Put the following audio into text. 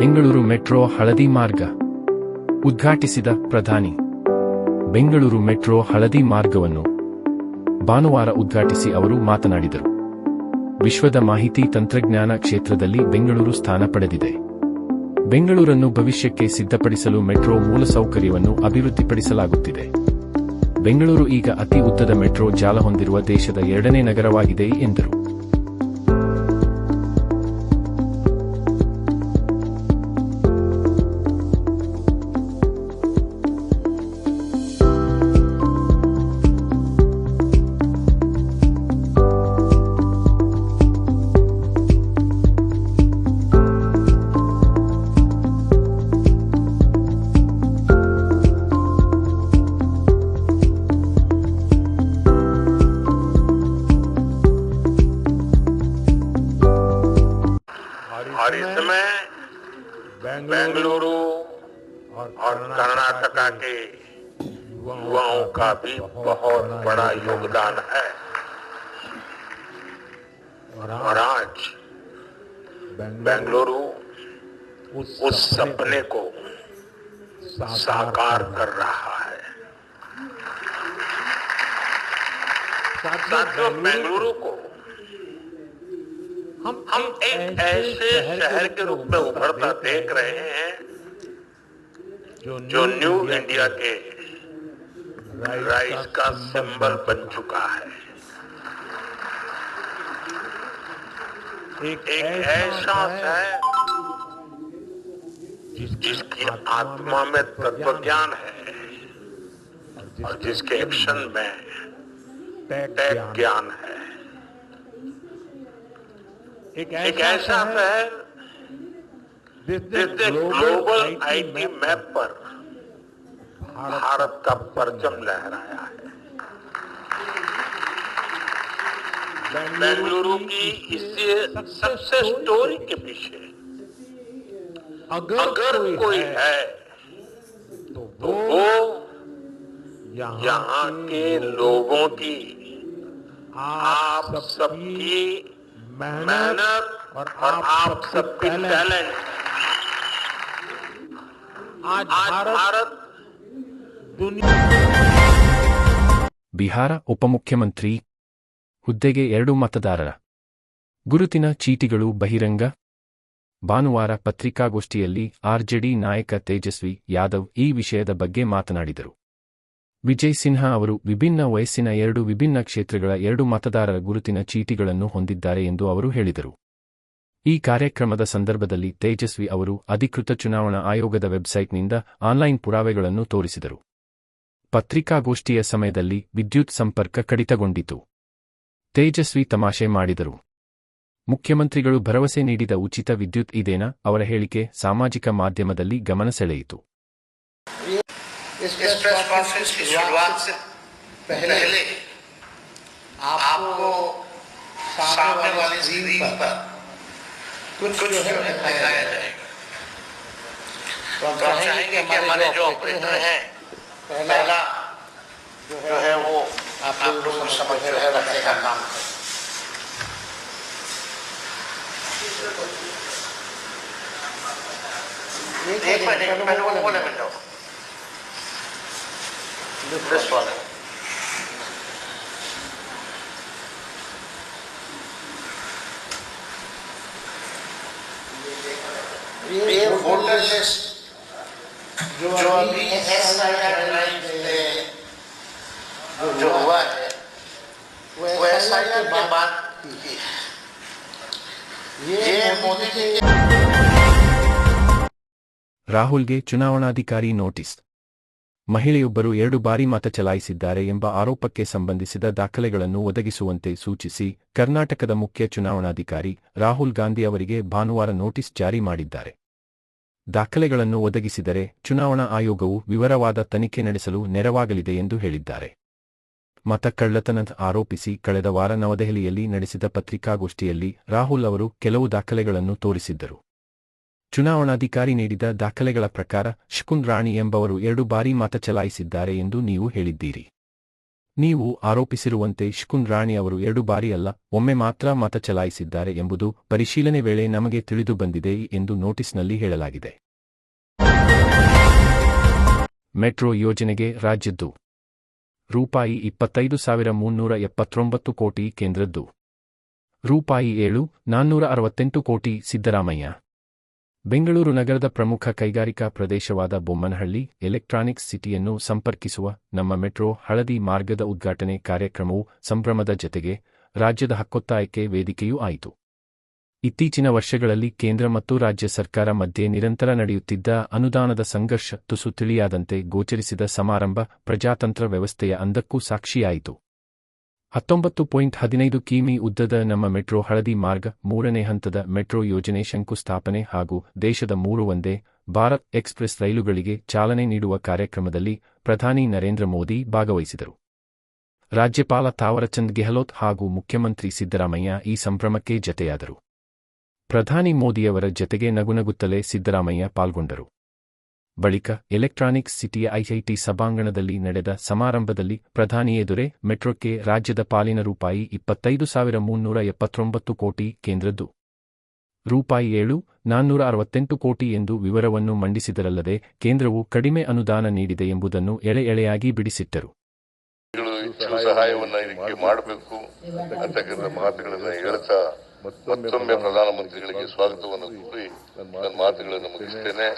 Bengaluru metro ಹಳದಿ ಮಾರ್ಗ. ಉದ್ಘಾಟಿಸಿದ ಪ್ರಧಾನಿ. ಬೆಂಗಳೂರು ಮೆಟ್ರೋ ಹಳದಿ ಮಾರ್ಗವನ್ನು ಭಾನುವಾರ ಉದ್ಘಾಟಿಸಿ ಅವರು ಮಾತನಾಡಿದರು. ವಿಶ್ವದ ಮಾಹಿತಿ ತಂತ್ರಜ್ಞಾನ ಕ್ಷೇತ್ರದಲ್ಲಿ ಬೆಂಗಳೂರು ಸ್ಥಾನ ಪಡೆದಿದೆ. ಬೆಂಗಳೂರನ್ನು ಭವಿಷ್ಯಕ್ಕೆ ಸಿದ್ಧಪಡಿಸಲು ಮೆಟ್ರೋ ಮೂಲಸೌಕರ್ಯವನ್ನು ಅಭಿವೃದ್ಧಿಪಡಿಸಲಾಗುತ್ತಿದೆ. ಬೆಂಗಳೂರು ಈಗ ಅತಿ ಉದ್ದದ ಮೆಟ್ರೋ ಜಾಲ ಹೊಂದಿರುವ ದೇಶದ ಎರಡನೇ ನಗರವಾಗಿದೆ ಎಂದರು. इसमें बेंगलुरु और कर्नाटका के युवाओं का भी बहुत बड़ा योगदान है। और आज बेंगलुरु उस सपने को साकार कर रहा है। साथियों बेंगलुरु को हम हम एक ऐसे शहर के रूप में उभरता देख रहे हैं जो न्यू इंडिया के राइज का सिंबल बन चुका है। एक ऐसा शहर जिसकी आत्मा में तत्व ज्ञान है और जिसके एक्शन में ज्ञान है। एक ऐसा शहर जिसने ग्लोबल आईटी मैप पर भारत का परचम लहराया है। बेंगलुरु की इस सक्सेस स्टोरी के पीछे अगर कोई है तो वो यहाँ के लोगों की आप सबकी मेहनत और आप सबके टैलेंट आज भारत दुनिया ಬಿಹಾರ ಉಪಮುಖ್ಯಮಂತ್ರಿ ಹುದ್ದೆಗೆ ಎರಡು ಮತದಾರರ ಗುರುತಿನ ಚೀಟಿಗಳು ಬಹಿರಂಗ ಭಾನುವಾರ ಪತ್ರಿಕಾಗೋಷ್ಠಿಯಲ್ಲಿ ಆರ್ಜೆಡಿ ನಾಯಕ ತೇಜಸ್ವಿ ಯಾದವ್ ಈ ವಿಷಯದ ಬಗ್ಗೆ ಮಾತನಾಡಿದರು ವಿಜಯ್ ಸಿನ್ಹಾ ಅವರು ವಿಭಿನ್ನ ವಯಸ್ಸಿನ ಎರಡು ವಿಭಿನ್ನ ಕ್ಷೇತ್ರಗಳ ಎರಡು ಮತದಾರರ ಗುರುತಿನ ಚೀಟಿಗಳನ್ನು ಹೊಂದಿದ್ದಾರೆ ಎಂದು ಅವರು ಹೇಳಿದರು. ಈ ಕಾರ್ಯಕ್ರಮದ ಸಂದರ್ಭದಲ್ಲಿ ತೇಜಸ್ವಿ ಅವರು ಅಧಿಕೃತ ಚುನಾವಣಾ ಆಯೋಗದ ವೆಬ್ಸೈಟ್ನಿಂದ ಆನ್ಲೈನ್ ಪುರಾವೆಗಳನ್ನು ತೋರಿಸಿದರು. ಪತ್ರಿಕಾಗೋಷ್ಠಿಯ ಸಮಯದಲ್ಲಿ ವಿದ್ಯುತ್ ಸಂಪರ್ಕ ಕಡಿತಗೊಂಡಿತು. ತೇಜಸ್ವಿ ತಮಾಷೆ ಮಾಡಿದರು. ಮುಖ್ಯಮಂತ್ರಿಗಳು ಭರವಸೆ ನೀಡಿದ ಉಚಿತ ವಿದ್ಯುತ್ ಇದೇನಾ ಅವರ ಹೇಳಿಕೆ ಸಾಮಾಜಿಕ ಮಾಧ್ಯಮದಲ್ಲಿ ಗಮನ ಸೆಳೆಯಿತು. इस प्रेस कॉन्फ्रेंस की शुरुआत से पहले पहले आपको सामने वाली स्क्रीन पर कुछ कुछ जो है दिखाया जाएगा। तो हम चाहेंगे कि हमारे जो ऑपरेटर हैं पहला जो है वो आप लोगों को समझ जो है रखने का काम करें। एक मिनट एक मिनट वो बोले मिनट। This one. ये वोटर लिस्ट जो अभी एस जो हुआ है वो एस के बाद की है ये मोदी जी के ರಾಹುಲ್ಗೆ ಚುನಾವಣಾಧಿಕಾರಿ ನೋಟಿಸ್ ಮಹಿಳೆಯೊಬ್ಬರು ಎರಡು ಬಾರಿ ಮತ ಚಲಾಯಿಸಿದ್ದಾರೆ ಎಂಬ ಆರೋಪಕ್ಕೆ ಸಂಬಂಧಿಸಿದ ದಾಖಲೆಗಳನ್ನು ಒದಗಿಸುವಂತೆ ಸೂಚಿಸಿ, ಕರ್ನಾಟಕದ ಮುಖ್ಯ ಚುನಾವಣಾಧಿಕಾರಿ ರಾಹುಲ್ ಗಾಂಧಿ ಅವರಿಗೆ ಭಾನುವಾರ ನೋಟಿಸ್ ಜಾರಿ ಮಾಡಿದ್ದಾರೆ. ದಾಖಲೆಗಳನ್ನು ಒದಗಿಸಿದರೆ ಚುನಾವಣಾ ಆಯೋಗವು ವಿವರವಾದ ತನಿಖೆ ನಡೆಸಲು ನೆರವಾಗಲಿದೆ ಎಂದು ಹೇಳಿದ್ದಾರೆ. ಮತ ಕಳ್ಳತನ ಆರೋಪಿಸಿ ಕಳೆದ ವಾರ ನವದೆಹಲಿಯಲ್ಲಿ ನಡೆಸಿದ ಪತ್ರಿಕಾಗೋಷ್ಠಿಯಲ್ಲಿ ರಾಹುಲ್ ಅವರು ಕೆಲವು ದಾಖಲೆಗಳನ್ನು ತೋರಿಸಿದ್ದರು. ಚುನಾವಣಾಧಿಕಾರಿ ನೀಡಿದ ದಾಖಲೆಗಳ ಪ್ರಕಾರ ಶಕುನ್ ರಾಣಿ ಎಂಬವರು ಎರಡು ಬಾರಿ ಮತ ಚಲಾಯಿಸಿದ್ದಾರೆ ಎಂದು ನೀವು ಹೇಳಿದ್ದೀರಿ. ನೀವು ಆರೋಪಿಸಿರುವಂತೆ ಶುಕುನ್ ರಾಣಿ ಅವರು ಎರಡು ಬಾರಿ ಅಲ್ಲ, ಒಮ್ಮೆ ಮಾತ್ರ ಮತ ಚಲಾಯಿಸಿದ್ದಾರೆ ಎಂಬುದು ಪರಿಶೀಲನೆ ವೇಳೆ ನಮಗೆ ತಿಳಿದು ಬಂದಿದೆ ಎಂದು ನೋಟಿಸ್ನಲ್ಲಿ ಹೇಳಲಾಗಿದೆ. ಮೆಟ್ರೋ ಯೋಜನೆಗೆ ರಾಜ್ಯದ್ದು. ರೂಪಾಯಿ ಇಪ್ಪತ್ತೈದು ಸಾವಿರ ಮುನ್ನೂರ ಎಪ್ಪತ್ತೊಂಬತ್ತು ಕೋಟಿ ಕೇಂದ್ರದ್ದು. ರೂಪಾಯಿ ಏಳು ನಾನ್ನೂರ ಅರವತ್ತೆಂಟು ಕೋಟಿ ಸಿದ್ದರಾಮಯ್ಯ. ಬೆಂಗಳೂರು ನಗರದ ಪ್ರಮುಖ ಕೈಗಾರಿಕಾ ಪ್ರದೇಶವಾದ ಬೊಮ್ಮನಹಳ್ಳಿ ಎಲೆಕ್ಟ್ರಾನಿಕ್ಸ್ ಸಿಟಿಯನ್ನು ಸಂಪರ್ಕಿಸುವ ನಮ್ಮ ಮೆಟ್ರೋ ಹಳದಿ ಮಾರ್ಗದ ಉದ್ಘಾಟನೆ ಕಾರ್ಯಕ್ರಮವು ಸಂಭ್ರಮದ ಜತೆಗೆ ರಾಜ್ಯದ ಹಕ್ಕೊತ್ತಾಯಕ್ಕೆ ವೇದಿಕೆಯೂ ಆಯಿತು. ಇತ್ತೀಚಿನ ವರ್ಷಗಳಲ್ಲಿ ಕೇಂದ್ರ ಮತ್ತು ರಾಜ್ಯ ಸರ್ಕಾರ ಮಧ್ಯೆ ನಿರಂತರ ನಡೆಯುತ್ತಿದ್ದ ಅನುದಾನದ ಸಂಘರ್ಷ ತುಸು ತಿಳಿಯಾದಂತೆ ಗೋಚರಿಸಿದ ಸಮಾರಂಭ ಪ್ರಜಾತಂತ್ರ ವ್ಯವಸ್ಥೆಯ ಅಂದಕ್ಕೂ ಸಾಕ್ಷಿಯಾಯಿತು. ಹತ್ತೊಂಬತ್ತು ಪಾಯಿಂಟ್ ಹದಿನೈದು ಕಿಮಿ ಉದ್ದದ ನಮ್ಮ ಮೆಟ್ರೋ ಹಳದಿ ಮಾರ್ಗ, ಮೂರನೇ ಹಂತದ ಮೆಟ್ರೋ ಯೋಜನೆ ಶಂಕುಸ್ಥಾಪನೆ ಹಾಗೂ ದೇಶದ ಮೂರು ಒಂದೇ ಭಾರತ್ ಎಕ್ಸ್ಪ್ರೆಸ್ ರೈಲುಗಳಿಗೆ ಚಾಲನೆ ನೀಡುವ ಕಾರ್ಯಕ್ರಮದಲ್ಲಿ ಪ್ರಧಾನಿ ನರೇಂದ್ರ ಮೋದಿ ಭಾಗವಹಿಸಿದರು. ರಾಜ್ಯಪಾಲ ತಾವರಚಂದ್ ಗೆಹ್ಲೋತ್ ಹಾಗೂ ಮುಖ್ಯಮಂತ್ರಿ ಸಿದ್ದರಾಮಯ್ಯ ಈ ಸಂಭ್ರಮಕ್ಕೆ ಜತೆಯಾದರು. ಪ್ರಧಾನಿ ಮೋದಿಯವರ ಜತೆಗೆ ನಗುನಗುತ್ತಲೇ ಸಿದ್ದರಾಮಯ್ಯ ಪಾಲ್ಗೊಂಡರು. ಬಳಿಕ ಎಲೆಕ್ಟ್ರಾನಿಕ್ಸ್ ಸಿಟಿಯ ಐಐಟಿ ಸಭಾಂಗಣದಲ್ಲಿ ನಡೆದ ಸಮಾರಂಭದಲ್ಲಿ ಪ್ರಧಾನಿ ಎದುರೆ ಮೆಟ್ರೋಕ್ಕೆ ರಾಜ್ಯದ ಪಾಲಿನ ರೂಪಾಯಿ ಇಪ್ಪತ್ತೈದು ಸಾವಿರ ಮುನ್ನೂರ ಎಪ್ಪತ್ತೊಂಬತ್ತು ಕೋಟಿ ಕೇಂದ್ರದ್ದು. ರೂಪಾಯಿ ಏಳು, ನಾನ್ನೂರ ಅರವತ್ತೆಂಟು ಕೋಟಿ ಎಂದು ವಿವರವನ್ನು ಮಂಡಿಸಿದರಲ್ಲದೆ ಕೇಂದ್ರವು ಕಡಿಮೆ ಅನುದಾನ ನೀಡಿದೆ ಎಂಬುದನ್ನು ಎಳೆ ಎಳೆಯಾಗಿ ಬಿಡಿಸಿಟ್ಟರು. ಮಾಡಬೇಕು ಮತ್ತೊಮ್ಮೆ ಪ್ರಧಾನಮಂತ್ರಿಗಳಿಗೆ ಸ್ವಾಗತವನ್ನು ಕೋರಿ ನನ್ನ ಮಾತುಗಳನ್ನು ಮುಗಿಸ್ತೇನೆ.